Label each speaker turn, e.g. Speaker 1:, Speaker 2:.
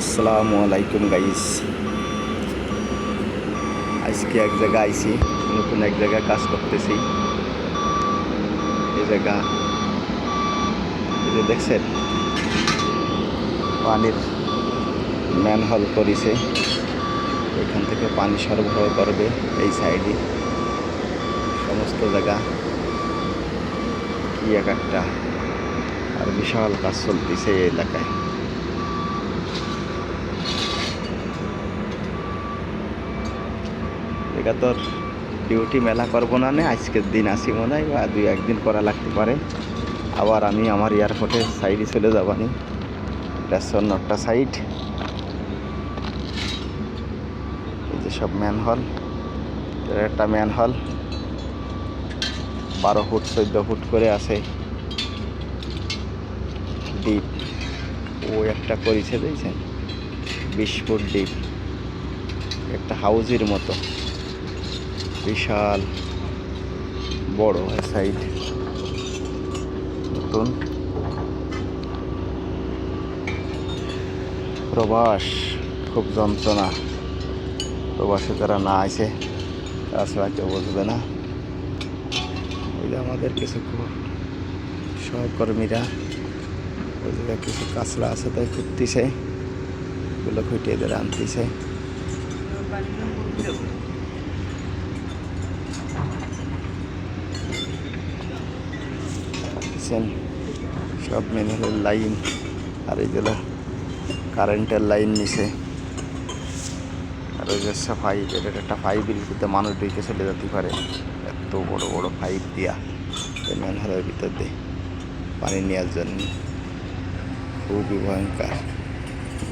Speaker 1: আসসালামু আলাইকুম গাইস আজকে এক জায়গায় আইছি, নতুন এক জায়গায় কাজ করতেছি। এই জায়গা, এই যে দেখছেন? পানির ম্যানহল করেছে এখান থেকে পানি সরবরাহ করবে এই সাইডে। সমস্ত জায়গা। কি এক একটা। আর বিশাল কাজ চলতেছে এই এলাকায়। এটা তোর ডিউটি মেলা করব না নে, আজকের দিন আসি মনে হয়, বা দুই একদিন করা লাগতে পারে। আবার আমি আমার এয়ারপোর্টে সাইডে চলে যাবানি এটা একটা সাইড এই যে সব ম্যান হল একটা ম্যান হল বারো ফুট, চোদ্দ ফুট করে আছে। ডিপ ও একটা করেছে, দেখছেন? বিশ ফুট ডিপ একটা হাউজের মতো। বিশাল বড় সাইড নতুন। প্রবাস, খুব যন্ত্রণা। প্রবাসে তারা না আছে তাছাড়া কেউ বুঝবে না। ওই যে আমাদের কিছু সহকর্মীরা, ওই জায়গায় কিছু কাঁচলা আছে তাই খুঁজতেছে। ওগুলো খুঁটিয়ে এদের আনতেছে। দেখছেন? সব মিনারের লাইন। আর এইগুলো কারেন্টের লাইন নিছে আর ওই যে পাইপ এটা একটা পাইপের ভিতরে মানুষ ঢুকে চলে যেতে পারে। এত বড় বড় পাইপ দিয়া এই ম্যানহোলের ভিতর দিয়ে পানি নেওয়ার জন্য। খুবই ভয়ঙ্কর